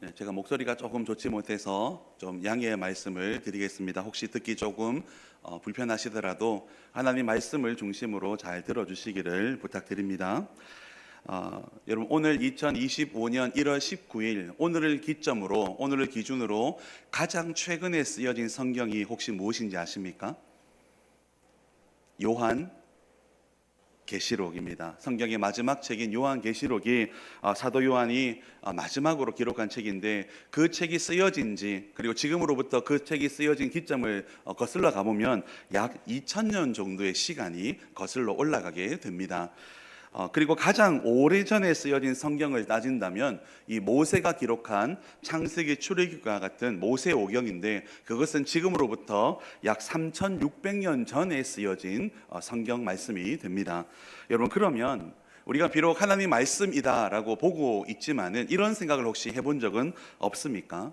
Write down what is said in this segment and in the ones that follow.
네, 제가 목소리가 조금 좋지 못해서 좀 양해의 말씀을 드리겠습니다. 혹시 듣기 조금 어, 불편하시더라도 하나님 말씀을 중심으로 잘 들어주시기를 부탁드립니다. 어, 여러분 오늘 2025년 1월 19일 오늘을 기점으로 오늘을 기준으로 가장 최근에 쓰여진 성경이 혹시 무엇인지 아십니까? 요한 계시록입니다. 성경의 마지막 책인 요한 계시록이 어, 사도 요한이 어, 마지막으로 기록한 책인데 그 책이 쓰여진 지 그리고 지금으로부터 그 책이 쓰여진 기점을 어, 거슬러 가보면 약 2000년 정도의 시간이 거슬러 올라가게 됩니다. 어, 그리고 가장 오래전에 쓰여진 성경을 따진다면 이 모세가 기록한 창세기 출애굽과 같은 모세 오경인데 그것은 지금으로부터 약 3,600년 전에 쓰여진 어, 성경 말씀이 됩니다. 여러분 그러면 우리가 비록 하나님 말씀이다라고 보고 있지만은 이런 생각을 혹시 해본 적은 없습니까?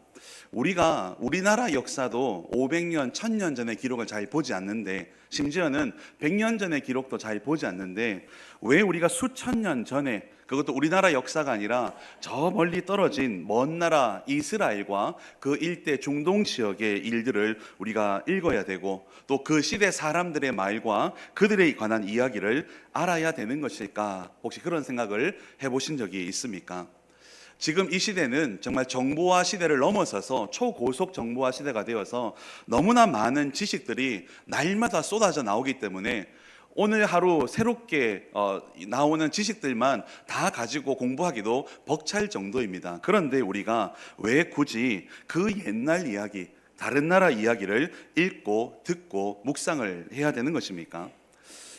우리가 우리나라 역사도 500년, 1000년 전의 기록을 잘 보지 않는데 심지어는 100년 전의 기록도 잘 보지 않는데 왜 우리가 수천 년 전에 그것도 우리나라 역사가 아니라 저 멀리 떨어진 먼 나라 이스라엘과 그 일대 중동 지역의 일들을 우리가 읽어야 되고 또 그 시대 사람들의 말과 그들에 관한 이야기를 알아야 되는 것일까? 혹시 그런 생각을 해보신 적이 있습니까? 지금 이 시대는 정말 정보화 시대를 넘어서서 초고속 정보화 시대가 되어서 너무나 많은 지식들이 날마다 쏟아져 나오기 때문에 오늘 하루 새롭게 어, 나오는 지식들만 다 가지고 공부하기도 벅찰 정도입니다. 그런데 우리가 왜 굳이 그 옛날 이야기, 다른 나라 이야기를 읽고 듣고 묵상을 해야 되는 것입니까?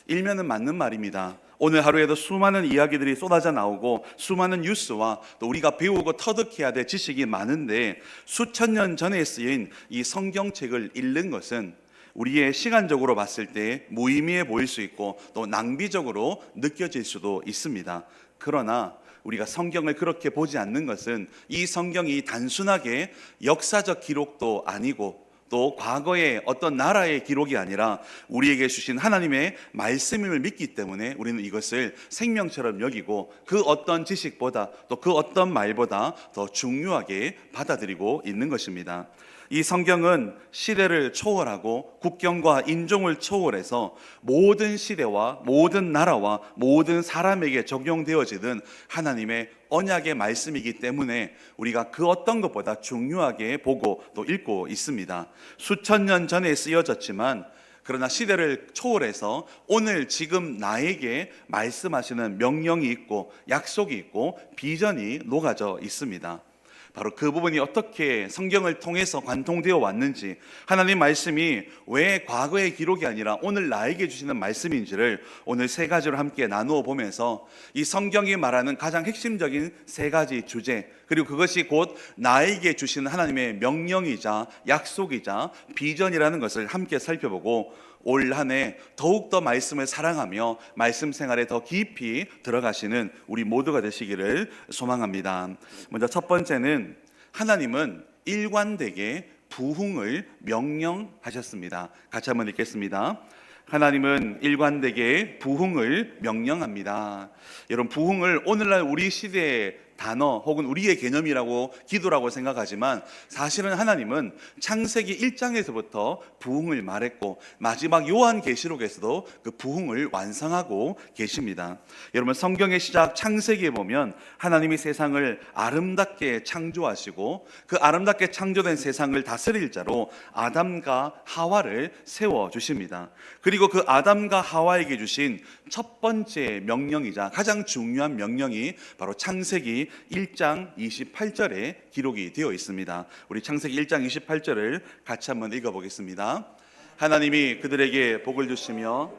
일면은 맞는 말입니다. 오늘 하루에도 수많은 이야기들이 쏟아져 나오고 수많은 뉴스와 또 우리가 배우고 터득해야 될 지식이 많은데 수천 년 전에 쓰인 이 성경책을 읽는 것은 우리의 시간적으로 봤을 때 무의미해 보일 수 있고 또 낭비적으로 느껴질 수도 있습니다. 그러나 우리가 성경을 그렇게 보지 않는 것은 이 성경이 단순하게 역사적 기록도 아니고 또 과거의 어떤 나라의 기록이 아니라 우리에게 주신 하나님의 말씀임을 믿기 때문에 우리는 이것을 생명처럼 여기고 그 어떤 지식보다 또 그 어떤 말보다 더 중요하게 받아들이고 있는 것입니다. 이 성경은 시대를 초월하고 국경과 인종을 초월해서 모든 시대와 모든 나라와 모든 사람에게 적용되어지는 하나님의 언약의 말씀이기 때문에 우리가 그 어떤 것보다 중요하게 보고 또 읽고 있습니다. 수천 년 전에 쓰여졌지만 그러나 시대를 초월해서 오늘 지금 나에게 말씀하시는 명령이 있고 약속이 있고 비전이 녹아져 있습니다. 바로 그 부분이 어떻게 성경을 통해서 관통되어 왔는지 하나님 말씀이 왜 과거의 기록이 아니라 오늘 나에게 주시는 말씀인지를 오늘 세 가지로 함께 나누어 보면서 이 성경이 말하는 가장 핵심적인 세 가지 주제 그리고 그것이 곧 나에게 주시는 하나님의 명령이자 약속이자 비전이라는 것을 함께 살펴보고 올 한 해 더욱더 말씀을 사랑하며 말씀 생활에 더 깊이 들어가시는 우리 모두가 되시기를 소망합니다. 먼저 첫 번째는 하나님은 일관되게 부흥을 명령하셨습니다. 같이 한번 읽겠습니다. 하나님은 일관되게 부흥을 명령합니다. 여러분 부흥을 오늘날 우리 시대의 단어 혹은 우리의 개념이라고 기도라고 생각하지만 사실은 하나님은 창세기 1장에서부터 부흥을 말했고 마지막 요한 계시록에서도 그 부흥을 완성하고 계십니다. 여러분 성경의 시작 창세기에 보면 하나님이 세상을 아름답게 창조하시고 그 아름답게 창조된 세상을 다스릴 자로 아담과 하와를 세워 주십니다. 그리고 그 아담과 하와에게 주신 첫 번째 명령이자 가장 중요한 명령이 바로 창세기 1장 28절에 기록이 되어 있습니다. 우리 창세기 1장 28절을 같이 한번 읽어 보겠습니다. 하나님이 그들에게 복을 주시며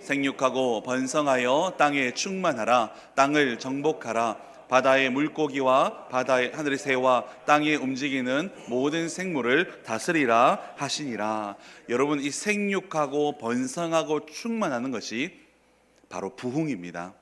생육하고 번성하여 땅에 충만하라 땅을 정복하라 바다의 물고기와 바다의 하늘의 새와 땅에 움직이는 모든 생물을 다스리라 하시니라. 여러분 이 생육하고 번성하고 충만하는 것이 바로 부흥입니다.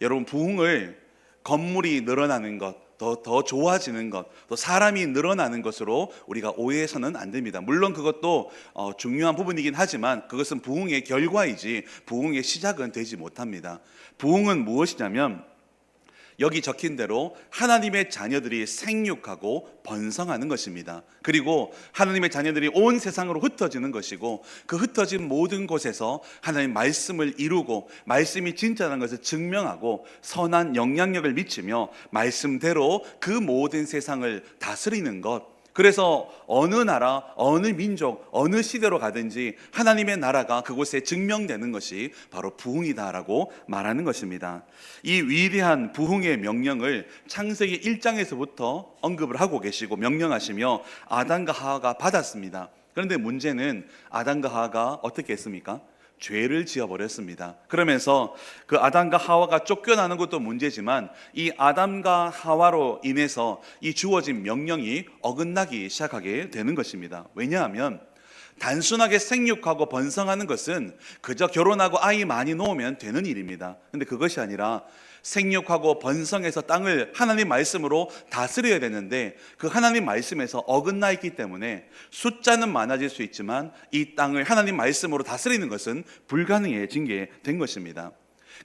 여러분 부흥을 건물이 늘어나는 것, 더, 더 좋아지는 것, 또 사람이 늘어나는 것으로 우리가 오해해서는 안 됩니다. 물론 그것도 어, 중요한 부분이긴 하지만 그것은 부흥의 결과이지 부흥의 시작은 되지 못합니다. 부흥은 무엇이냐면 여기 적힌 대로 하나님의 자녀들이 생육하고 번성하는 것입니다. 그리고 하나님의 자녀들이 온 세상으로 흩어지는 것이고 그 흩어진 모든 곳에서 하나님 말씀을 이루고 말씀이 진짜라는 것을 증명하고 선한 영향력을 미치며 말씀대로 그 모든 세상을 다스리는 것 그래서 어느 나라, 어느 민족, 어느 시대로 가든지 하나님의 나라가 그곳에 증명되는 것이 바로 부흥이다라고 말하는 것입니다. 이 위대한 부흥의 명령을 창세기 1장에서부터 언급을 하고 계시고 명령하시며 아담과 하와가 받았습니다. 그런데 문제는 아담과 하와가 어떻게 했습니까? 죄를 지어버렸습니다. 그러면서 그 아담과 하와가 쫓겨나는 것도 문제지만 이 아담과 하와로 인해서 이 주어진 명령이 어긋나기 시작하게 되는 것입니다. 왜냐하면 단순하게 생육하고 번성하는 것은 그저 결혼하고 아이 많이 놓으면 되는 일입니다. 근데 그것이 아니라 생육하고 번성해서 땅을 하나님 말씀으로 다스려야 되는데 그 하나님 말씀에서 어긋나 있기 때문에 숫자는 많아질 수 있지만 이 땅을 하나님 말씀으로 다스리는 것은 불가능해진 게 된 것입니다.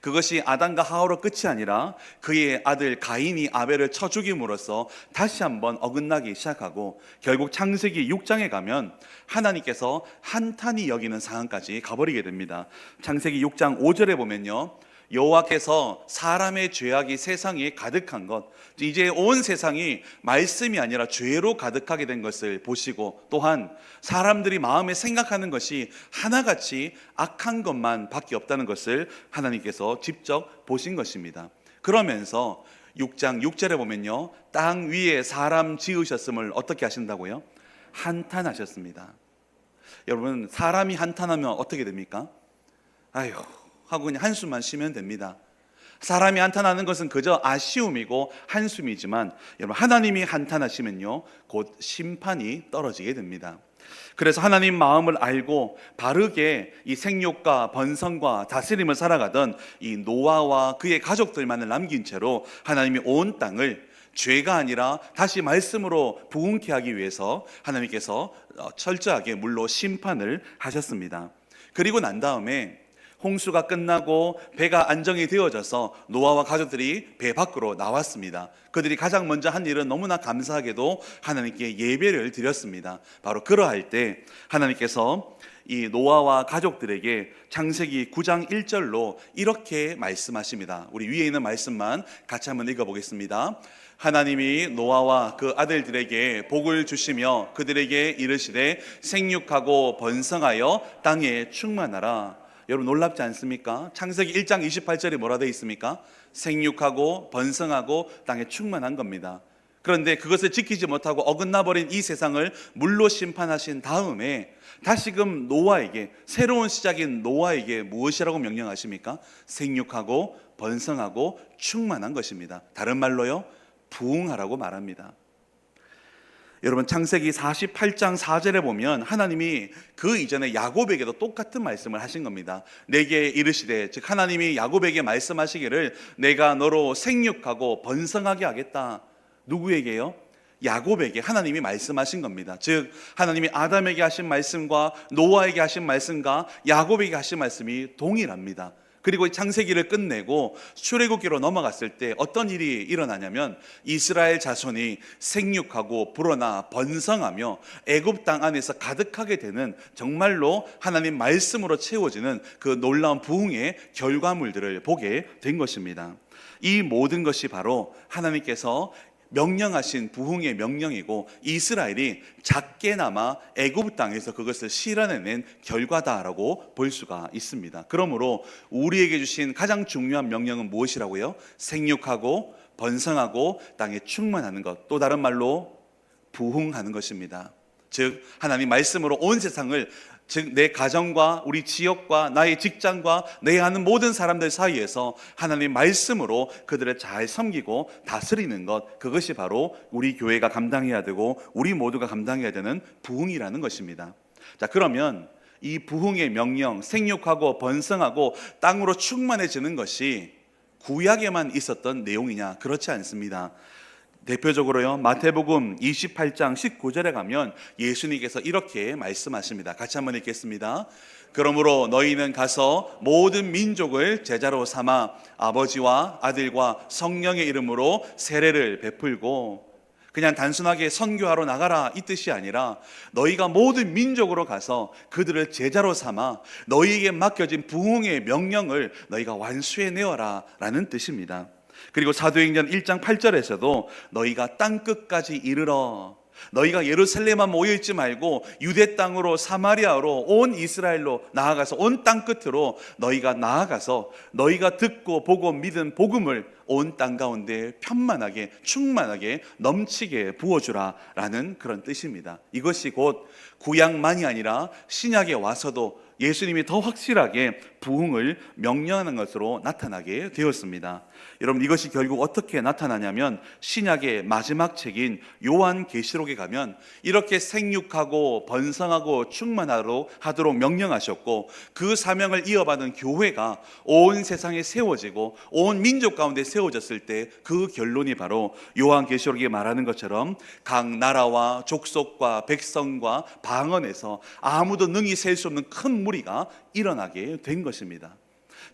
그것이 아담과 하와로 끝이 아니라 그의 아들 가인이 아벨을 쳐 죽임으로써 다시 한번 어긋나기 시작하고 결국 창세기 6장에 가면 하나님께서 한탄이 여기는 상황까지 가버리게 됩니다. 창세기 6장 5절에 보면요. 여호와께서 사람의 죄악이 세상에 가득한 것 이제 온 세상이 말씀이 아니라 죄로 가득하게 된 것을 보시고 또한 사람들이 마음에 생각하는 것이 하나같이 악한 것만 밖에 없다는 것을 하나님께서 직접 보신 것입니다. 그러면서 6장 6절에 보면요. 땅 위에 사람 지으셨음을 어떻게 하신다고요? 한탄하셨습니다. 여러분 사람이 한탄하면 어떻게 됩니까? 아유 하고 그냥 한숨만 쉬면 됩니다. 사람이 한탄하는 것은 그저 아쉬움이고 한숨이지만 여러분 하나님이 한탄하시면요 곧 심판이 떨어지게 됩니다. 그래서 하나님 마음을 알고 바르게 이 생육과 번성과 다스림을 살아가던 이 노아와 그의 가족들만을 남긴 채로 하나님이 온 땅을 죄가 아니라 다시 말씀으로 부흥케 하기 위해서 하나님께서 어, 철저하게 물로 심판을 하셨습니다. 그리고 난 다음에 홍수가 끝나고 배가 안정이 되어져서 노아와 가족들이 배 밖으로 나왔습니다. 그들이 가장 먼저 한 일은 너무나 감사하게도 하나님께 예배를 드렸습니다. 바로 그러할 때 하나님께서 이 노아와 가족들에게 창세기 9장 1절로 이렇게 말씀하십니다. 우리 위에 있는 말씀만 같이 한번 읽어보겠습니다. 하나님이 노아와 그 아들들에게 복을 주시며 그들에게 이르시되 생육하고 번성하여 땅에 충만하라. 여러분 놀랍지 않습니까? 창세기 1장 28절에 뭐라 되어 있습니까? 생육하고 번성하고 땅에 충만한 겁니다. 그런데 그것을 지키지 못하고 어긋나 버린 이 세상을 물로 심판하신 다음에 다시금 노아에게 새로운 시작인 노아에게 무엇이라고 명령하십니까? 생육하고 번성하고 충만한 것입니다. 다른 말로요. 부흥하라고 말합니다. 여러분 창세기 48장 4절에 보면 하나님이 그 이전에 야곱에게도 똑같은 말씀을 하신 겁니다. 내게 이르시되 즉 하나님이 야곱에게 말씀하시기를 내가 너로 생육하고 번성하게 하겠다. 누구에게요? 야곱에게 하나님이 말씀하신 겁니다. 즉 하나님이 아담에게 하신 말씀과 노아에게 하신 말씀과 야곱에게 하신 말씀이 동일합니다. 그리고 창세기를 끝내고 출애굽기로 넘어갔을 때 어떤 일이 일어나냐면 이스라엘 자손이 생육하고 불어나 번성하며 애굽 땅 안에서 가득하게 되는 정말로 하나님 말씀으로 채워지는 그 놀라운 부흥의 결과물들을 보게 된 것입니다. 이 모든 것이 바로 하나님께서 명령하신 부흥의 명령이고 이스라엘이 작게나마 애굽 땅에서 그것을 실현해낸 결과다라고 볼 수가 있습니다. 그러므로 우리에게 주신 가장 중요한 명령은 무엇이라고요? 생육하고 번성하고 땅에 충만하는 것. 또 다른 말로 부흥하는 것입니다. 즉 하나님 말씀으로 온 세상을 즉 내 가정과 우리 지역과 나의 직장과 내 아는 모든 사람들 사이에서 하나님 말씀으로 그들을 잘 섬기고 다스리는 것 그것이 바로 우리 교회가 감당해야 되고 우리 모두가 감당해야 되는 부흥이라는 것입니다. 자 그러면 이 부흥의 명령 생육하고 번성하고 땅으로 충만해지는 것이 구약에만 있었던 내용이냐 그렇지 않습니다. 대표적으로요. 마태복음 28장 19절에 가면 예수님께서 이렇게 말씀하십니다. 같이 한번 읽겠습니다. 그러므로 너희는 가서 모든 민족을 제자로 삼아 아버지와 아들과 성령의 이름으로 세례를 베풀고 그냥 단순하게 선교하러 나가라 이 뜻이 아니라 너희가 모든 민족으로 가서 그들을 제자로 삼아 너희에게 맡겨진 부흥의 명령을 너희가 완수해 내어라 라는 뜻입니다. 그리고 사도행전 1장 8절에서도 너희가 땅 끝까지 이르러 너희가 예루살렘만 모여 있지 말고 유대 땅으로 사마리아로 온 이스라엘로 나아가서 온 땅 끝으로 너희가 나아가서 너희가 듣고 보고 믿은 복음을 온 땅 가운데 편만하게 충만하게 넘치게 부어주라라는 그런 뜻입니다. 이것이 곧 구약만이 아니라 신약에 와서도 예수님이 더 확실하게 부흥을 명령하는 것으로 나타나게 되었습니다. 여러분 이것이 결국 어떻게 나타나냐면 신약의 마지막 책인 요한 계시록에 가면 이렇게 생육하고 번성하고 충만하도록 하도록 명령하셨고 그 사명을 이어받은 교회가 온 세상에 세워지고 온 민족 가운데 세워졌을 때 그 결론이 바로 요한 계시록이 말하는 것처럼 각 나라와 족속과 백성과 방언에서 아무도 능히 셀 수 없는 큰 무리가 일어나게 된 것입니다.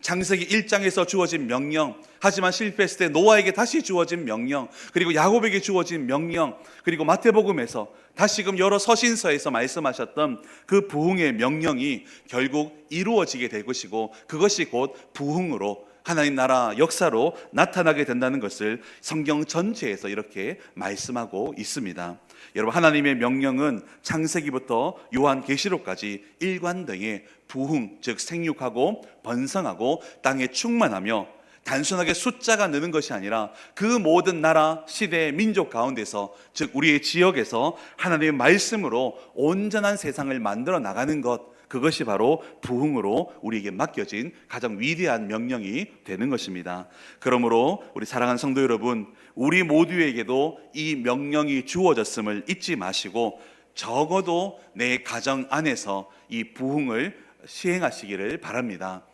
창세기 1장에서 주어진 명령, 하지만 실패했을 때 노아에게 다시 주어진 명령, 그리고 야곱에게 주어진 명령, 그리고 마태복음에서 다시금 여러 서신서에서 말씀하셨던 그 부흥의 명령이 결국 이루어지게 될 것이고 그것이 곧 부흥으로 하나님 나라 역사로 나타나게 된다는 것을 성경 전체에서 이렇게 말씀하고 있습니다. 여러분 하나님의 명령은 창세기부터 요한 계시록까지 일관되게 부흥 즉 생육하고 번성하고 땅에 충만하며 단순하게 숫자가 느는 것이 아니라 그 모든 나라, 시대, 민족 가운데서 즉 우리의 지역에서 하나님의 말씀으로 온전한 세상을 만들어 나가는 것 그것이 바로 부흥으로 우리에게 맡겨진 가장 위대한 명령이 되는 것입니다. 그러므로 우리 사랑하는 성도 여러분, 우리 모두에게도 이 명령이 주어졌음을 잊지 마시고 적어도 내 가정 안에서 이 부흥을 시행하시기를 바랍니다.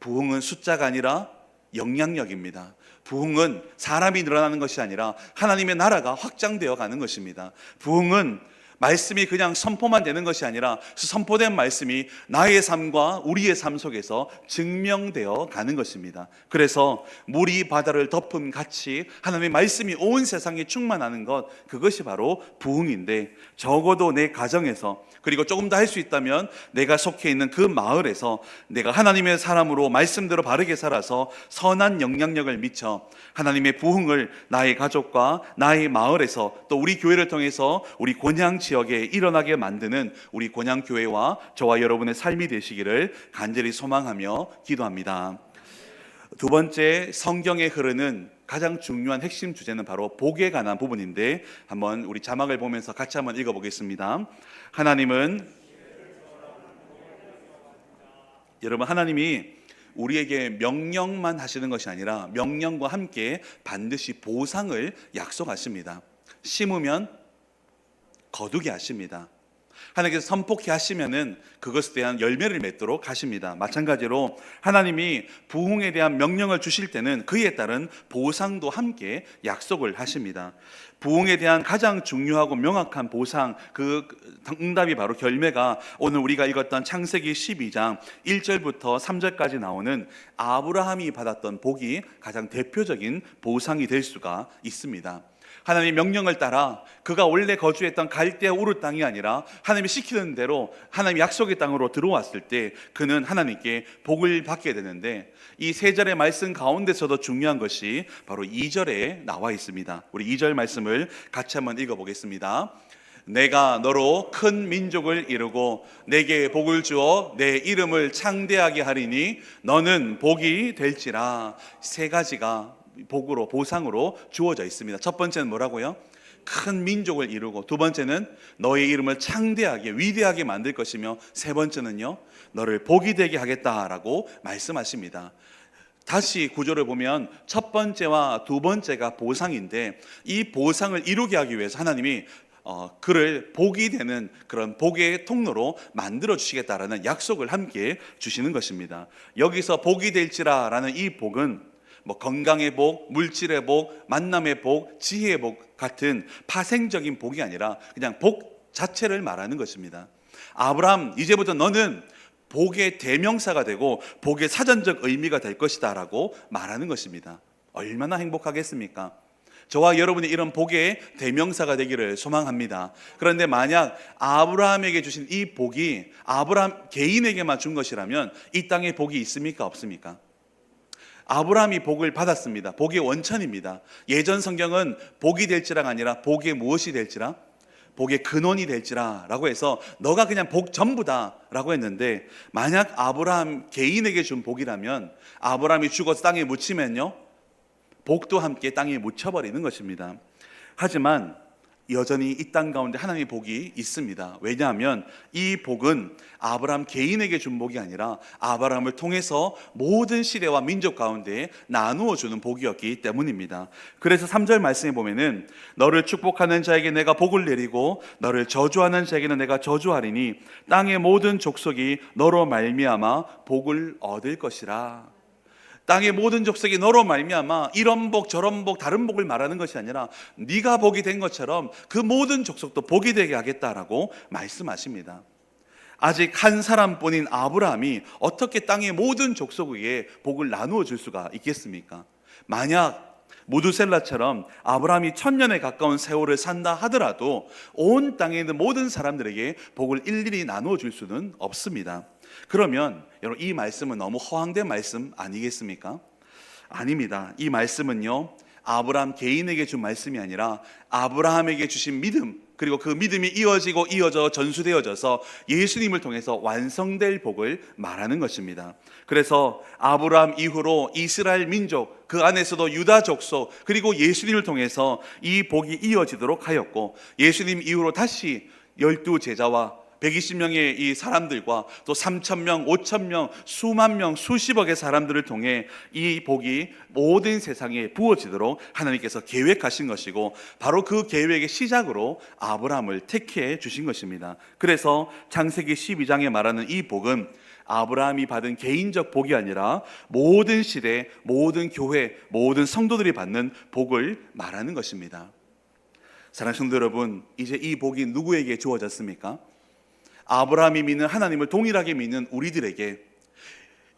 부흥은 숫자가 아니라 영향력입니다. 부흥은 사람이 늘어나는 것이 아니라 하나님의 나라가 확장되어 가는 것입니다. 부흥은 말씀이 그냥 선포만 되는 것이 아니라 그 선포된 말씀이 나의 삶과 우리의 삶 속에서 증명되어 가는 것입니다. 그래서 물이 바다를 덮음 같이 하나님의 말씀이 온 세상에 충만하는 것 그것이 바로 부흥인데 적어도 내 가정에서 그리고 조금 더 할 수 있다면 내가 속해 있는 그 마을에서 내가 하나님의 사람으로 말씀대로 바르게 살아서 선한 영향력을 미쳐 하나님의 부흥을 나의 가족과 나의 마을에서 또 우리 교회를 통해서 우리 곤양 지 역에 일어나게 만드는 우리 곤양 교회와 저와 여러분의 삶이 되시기를 간절히 소망하며 기도합니다. 두 번째 성경에 흐르는 가장 중요한 핵심 주제는 바로 복에 관한 부분인데 한번 우리 자막을 보면서 같이 한번 읽어보겠습니다. 하나님은 여러분 하나님이 우리에게 명령만 하시는 것이 아니라 명령과 함께 반드시 보상을 약속하십니다. 심으면 거두게 하십니다. 하나님께서 선포케 하시면은 그것에 대한 열매를 맺도록 하십니다. 마찬가지로 하나님이 부흥에 대한 명령을 주실 때는 그에 따른 보상도 함께 약속을 하십니다. 부흥에 대한 가장 중요하고 명확한 보상 그 응답이 바로 결매가 오늘 우리가 읽었던 창세기 12장 1절부터 3절까지 나오는 아브라함이 받았던 복이 가장 대표적인 보상이 될 수가 있습니다. 하나님의 명령을 따라 그가 원래 거주했던 갈대 우르 땅이 아니라 하나님이 시키는 대로 하나님 약속의 땅으로 들어왔을 때 그는 하나님께 복을 받게 되는데 이 세 절의 말씀 가운데서도 중요한 것이 바로 2절에 나와 있습니다. 우리 2절 말씀을 같이 한번 읽어 보겠습니다. 내가 너로 큰 민족을 이루고 내게 복을 주어 내 이름을 창대하게 하리니 너는 복이 될지라 세 가지가 복으로 보상으로 주어져 있습니다. 첫 번째는 뭐라고요? 큰 민족을 이루고 두 번째는 너의 이름을 창대하게 위대하게 만들 것이며 세 번째는요 너를 복이 되게 하겠다라고 말씀하십니다. 다시 구조를 보면 첫 번째와 두 번째가 보상인데 이 보상을 이루게 하기 위해서 하나님이 어, 그를 복이 되는 그런 복의 통로로 만들어 주시겠다라는 약속을 함께 주시는 것입니다. 여기서 복이 될지라라는 이 복은 뭐 건강의 복, 물질의 복, 만남의 복, 지혜의 복 같은 파생적인 복이 아니라 그냥 복 자체를 말하는 것입니다. 아브라함 이제부터 너는 복의 대명사가 되고 복의 사전적 의미가 될 것이다라고 말하는 것입니다. 얼마나 행복하겠습니까? 저와 여러분이 이런 복의 대명사가 되기를 소망합니다. 그런데 만약 아브라함에게 주신 이 복이 아브라함 개인에게만 준 것이라면 이 땅에 복이 있습니까? 없습니까? 아브라함이 복을 받았습니다. 복의 원천입니다. 예전 성경은 복이 될지라가 아니라 복의 무엇이 될지라 복의 근원이 될지라라고 해서 너가 그냥 복 전부다라고 했는데 만약 아브라함 개인에게 준 복이라면 아브라함이 죽어서 땅에 묻히면요 복도 함께 땅에 묻혀버리는 것입니다. 하지만 여전히 이 땅 가운데 하나님의 복이 있습니다. 왜냐하면 이 복은 아브라함 개인에게 준 복이 아니라 아브라함을 통해서 모든 시대와 민족 가운데 나누어 주는 복이었기 때문입니다. 그래서 3절 말씀에 보면은 너를 축복하는 자에게 내가 복을 내리고 너를 저주하는 자에게는 내가 저주하리니 땅의 모든 족속이 너로 말미암아 복을 얻을 것이라. 땅의 모든 족속이 너로 말미암아 이런 복 저런 복 다른 복을 말하는 것이 아니라 네가 복이 된 것처럼 그 모든 족속도 복이 되게 하겠다라고 말씀하십니다. 아직 한 사람뿐인 아브라함이 어떻게 땅의 모든 족속에게 복을 나누어 줄 수가 있겠습니까? 만약 무두셀라처럼 아브라함이 천년에 가까운 세월을 산다 하더라도 온 땅에 있는 모든 사람들에게 복을 일일이 나누어 줄 수는 없습니다. 그러면 여러분 이 말씀은 너무 허황된 말씀 아니겠습니까? 아닙니다. 이 말씀은요. 아브라함 개인에게 준 말씀이 아니라 아브라함에게 주신 믿음 그리고 그 믿음이 이어지고 이어져 전수되어져서 예수님을 통해서 완성될 복을 말하는 것입니다. 그래서 아브라함 이후로 이스라엘 민족 그 안에서도 유다 족속 그리고 예수님을 통해서 이 복이 이어지도록 하였고 예수님 이후로 다시 열두 제자와 120명의 이 사람들과 또 3천 명, 5천 명, 수만 명, 수십억의 사람들을 통해 이 복이 모든 세상에 부어지도록 하나님께서 계획하신 것이고 바로 그 계획의 시작으로 아브라함을 택해 주신 것입니다. 그래서 창세기 12장에 말하는 이 복은 아브라함이 받은 개인적 복이 아니라 모든 시대, 모든 교회, 모든 성도들이 받는 복을 말하는 것입니다. 사랑하는 성도 여러분, 이제 이 복이 누구에게 주어졌습니까? 아브라함이 믿는 하나님을 동일하게 믿는 우리들에게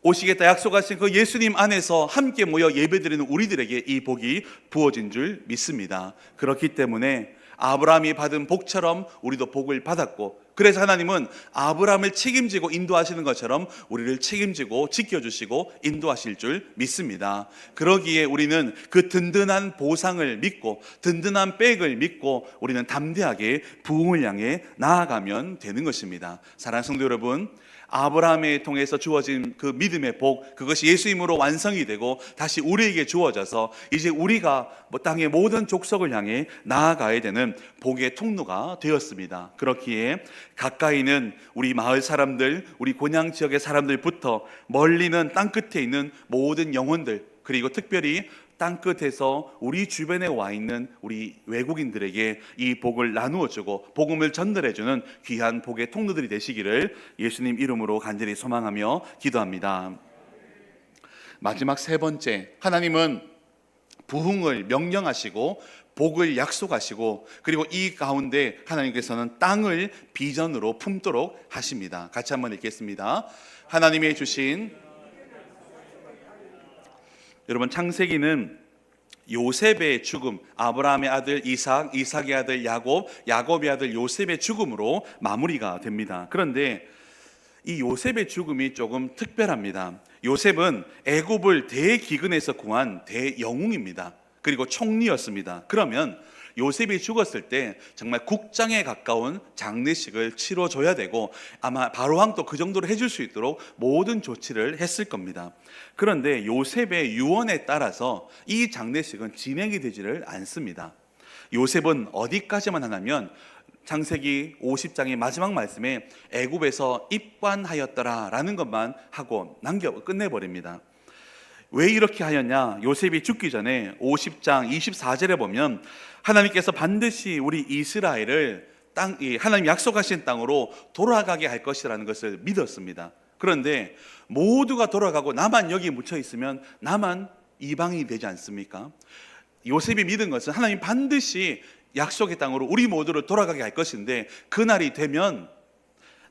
오시겠다 약속하신 그 예수님 안에서 함께 모여 예배드리는 우리들에게 이 복이 부어진 줄 믿습니다. 그렇기 때문에 아브라함이 받은 복처럼 우리도 복을 받았고 그래서 하나님은 아브라함을 책임지고 인도하시는 것처럼 우리를 책임지고 지켜주시고 인도하실 줄 믿습니다. 그러기에 우리는 그 든든한 보상을 믿고 든든한 백을 믿고 우리는 담대하게 부흥을 향해 나아가면 되는 것입니다. 사랑하는 성도 여러분, 아브라함에 통해서 주어진 그 믿음의 복 그것이 예수님으로 완성이 되고 다시 우리에게 주어져서 이제 우리가 뭐 땅의 모든 족속을 향해 나아가야 되는 복의 통로가 되었습니다. 그렇기에 가까이는 우리 마을 사람들, 우리 곤양 지역의 사람들부터 멀리는 땅 끝에 있는 모든 영혼들 그리고 특별히 땅 끝에서 우리 주변에 와 있는 우리 외국인들에게 이 복을 나누어 주고 복음을 전달해 주는 귀한 복의 통로들이 되시기를 예수님 이름으로 간절히 소망하며 기도합니다. 마지막 세 번째, 하나님은 부흥을 명령하시고 복을 약속하시고 그리고 이 가운데 하나님께서는 땅을 비전으로 품도록 하십니다. 같이 한번 읽겠습니다. 하나님의 주신 여러분 창세기는 요셉의 죽음, 아브라함의 아들 이삭, 이삭의 아들 야곱, 야곱의 아들 요셉의 죽음으로 마무리가 됩니다. 그런데 이 요셉의 죽음이 조금 특별합니다. 요셉은 애굽을 대기근에서 구한 대영웅입니다. 그리고 총리였습니다. 그러면 요셉이 죽었을 때 정말 국장에 가까운 장례식을 치러줘야 되고 아마 바로왕도 그 정도로 해줄 수 있도록 모든 조치를 했을 겁니다. 그런데 요셉의 유언에 따라서 이 장례식은 진행이 되지를 않습니다. 요셉은 어디까지만 하냐면 창세기 50장의 마지막 말씀에 애굽에서 입관하였더라라는 것만 하고 남겨 끝내버립니다. 왜 이렇게 하였냐? 요셉이 죽기 전에 50장 24절에 보면 하나님께서 반드시 우리 이스라엘을 땅, 이 하나님 약속하신 땅으로 돌아가게 할 것이라는 것을 믿었습니다. 그런데 모두가 돌아가고 나만 여기 묻혀 있으면 나만 이방인이 되지 않습니까? 요셉이 믿은 것은 하나님 반드시 약속의 땅으로 우리 모두를 돌아가게 할 것인데 그날이 되면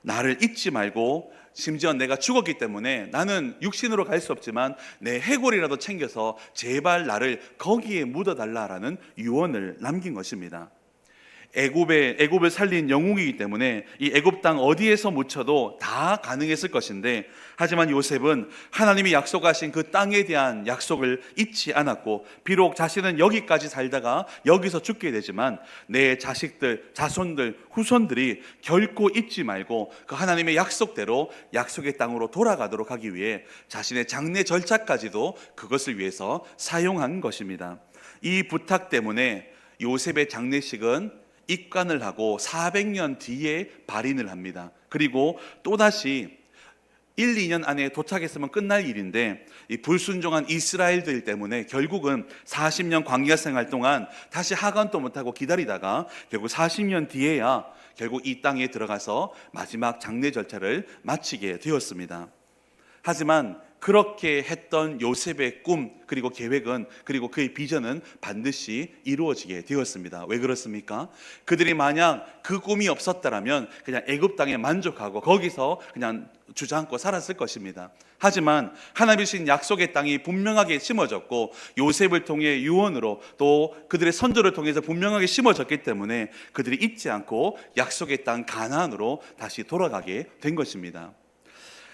나를 잊지 말고 심지어 내가 죽었기 때문에 나는 육신으로 갈 수 없지만 내 해골이라도 챙겨서 제발 나를 거기에 묻어달라라는 유언을 남긴 것입니다. 애굽에 애굽을 살린 영웅이기 때문에 이 애굽 땅 어디에서 묻혀도 다 가능했을 것인데 하지만 요셉은 하나님이 약속하신 그 땅에 대한 약속을 잊지 않았고 비록 자신은 여기까지 살다가 여기서 죽게 되지만 내 자식들, 자손들, 후손들이 결코 잊지 말고 그 하나님의 약속대로 약속의 땅으로 돌아가도록 하기 위해 자신의 장례 절차까지도 그것을 위해서 사용한 것입니다. 이 부탁 때문에 요셉의 장례식은 입관을 하고 400년 뒤에 발인을 합니다. 그리고 또다시 1, 2년 안에 도착했으면 끝날 일인데 이 불순종한 이스라엘들 때문에 결국은 40년 광야 생활 동안 다시 하관도 못하고 기다리다가 결국 40년 뒤에야 결국 이 땅에 들어가서 마지막 장례 절차를 마치게 되었습니다. 하지만 그렇게 했던 요셉의 꿈 그리고 계획은 그리고 그의 비전은 반드시 이루어지게 되었습니다. 왜 그렇습니까? 그들이 만약 그 꿈이 없었다라면 그냥 애굽 땅에 만족하고 거기서 그냥 주저앉고 살았을 것입니다. 하지만 하나님이 주신 약속의 땅이 분명하게 심어졌고 요셉을 통해 유언으로 또 그들의 선조를 통해서 분명하게 심어졌기 때문에 그들이 잊지 않고 약속의 땅 가나안으로 다시 돌아가게 된 것입니다.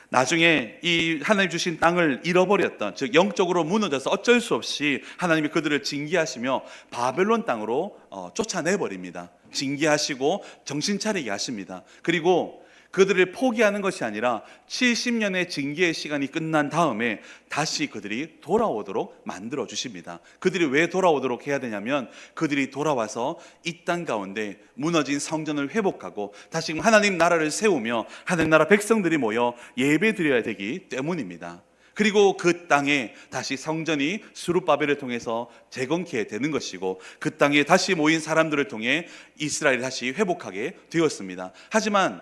나중에 이 하나님 주신 땅을 잃어버렸던 즉 영적으로 무너져서 어쩔 수 없이 하나님이 그들을 징계하시며 바벨론 땅으로 어, 쫓아내 버립니다. 징계하시고 정신 차리게 하십니다. 그리고 그들을 포기하는 것이 아니라 70년의 징계의 시간이 끝난 다음에 다시 그들이 돌아오도록 만들어 주십니다. 그들이 왜 돌아오도록 해야 되냐면 그들이 돌아와서 이 땅 가운데 무너진 성전을 회복하고 다시 하나님 나라를 세우며 하나님 나라 백성들이 모여 예배 드려야 되기 때문입니다. 그리고 그 땅에 다시 성전이 수르바벨을 통해서 재건케 되는 것이고 그 땅에 다시 모인 사람들을 통해 이스라엘이 다시 회복하게 되었습니다. 하지만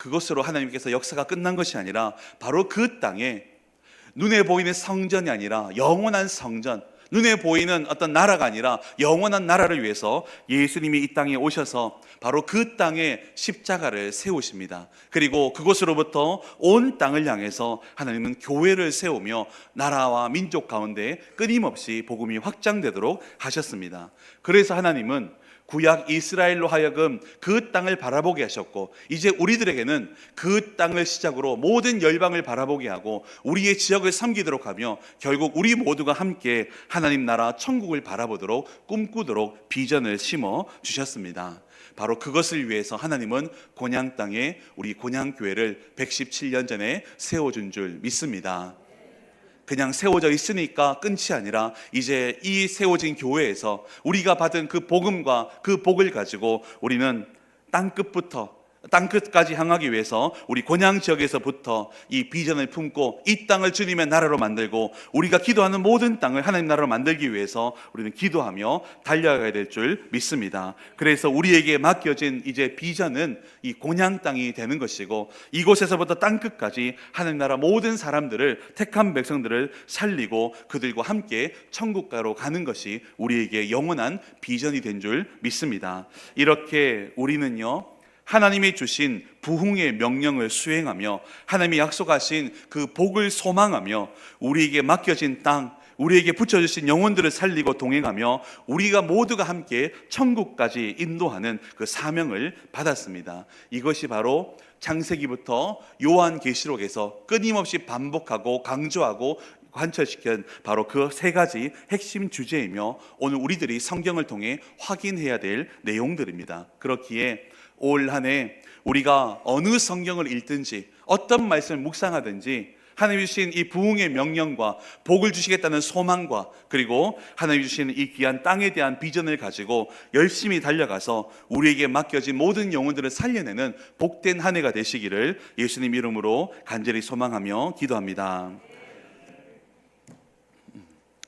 그것으로 하나님께서 역사가 끝난 것이 아니라 바로 그 땅에 눈에 보이는 성전이 아니라 영원한 성전, 눈에 보이는 어떤 나라가 아니라 영원한 나라를 위해서 예수님이 이 땅에 오셔서 바로 그 땅에 십자가를 세우십니다. 그리고 그곳으로부터 온 땅을 향해서 하나님은 교회를 세우며 나라와 민족 가운데 끊임없이 복음이 확장되도록 하셨습니다. 그래서 하나님은 구약 이스라엘로 하여금 그 땅을 바라보게 하셨고 이제 우리들에게는 그 땅을 시작으로 모든 열방을 바라보게 하고 우리의 지역을 섬기도록 하며 결국 우리 모두가 함께 하나님 나라 천국을 바라보도록 꿈꾸도록 비전을 심어 주셨습니다. 바로 그것을 위해서 하나님은 곤양 땅에 우리 곤양 교회를 117년 전에 세워 준 줄 믿습니다. 그냥 세워져 있으니까 끝이 아니라 이제 이 세워진 교회에서 우리가 받은 그 복음과 그 복을 가지고 우리는 땅 끝부터 땅 끝까지 향하기 위해서 우리 곤양 지역에서부터 이 비전을 품고 이 땅을 주님의 나라로 만들고 우리가 기도하는 모든 땅을 하나님 나라로 만들기 위해서 우리는 기도하며 달려가야 될 줄 믿습니다. 그래서 우리에게 맡겨진 이제 비전은 이 곤양 땅이 되는 것이고 이곳에서부터 땅 끝까지 하나님 나라 모든 사람들을 택한 백성들을 살리고 그들과 함께 천국가로 가는 것이 우리에게 영원한 비전이 된 줄 믿습니다. 이렇게 우리는요. 하나님이 주신 부흥의 명령을 수행하며 하나님이 약속하신 그 복을 소망하며 우리에게 맡겨진 땅 우리에게 붙여주신 영혼들을 살리고 동행하며 우리가 모두가 함께 천국까지 인도하는 그 사명을 받았습니다. 이것이 바로 창세기부터 요한계시록에서 끊임없이 반복하고 강조하고 관철시킨 바로 그 세 가지 핵심 주제이며 오늘 우리들이 성경을 통해 확인해야 될 내용들입니다. 그렇기에 올 한 해 우리가 어느 성경을 읽든지 어떤 말씀을 묵상하든지 하나님 주신 이 부흥의 명령과 복을 주시겠다는 소망과 그리고 하나님 주신 이 귀한 땅에 대한 비전을 가지고 열심히 달려가서 우리에게 맡겨진 모든 영혼들을 살려내는 복된 한 해가 되시기를 예수님 이름으로 간절히 소망하며 기도합니다.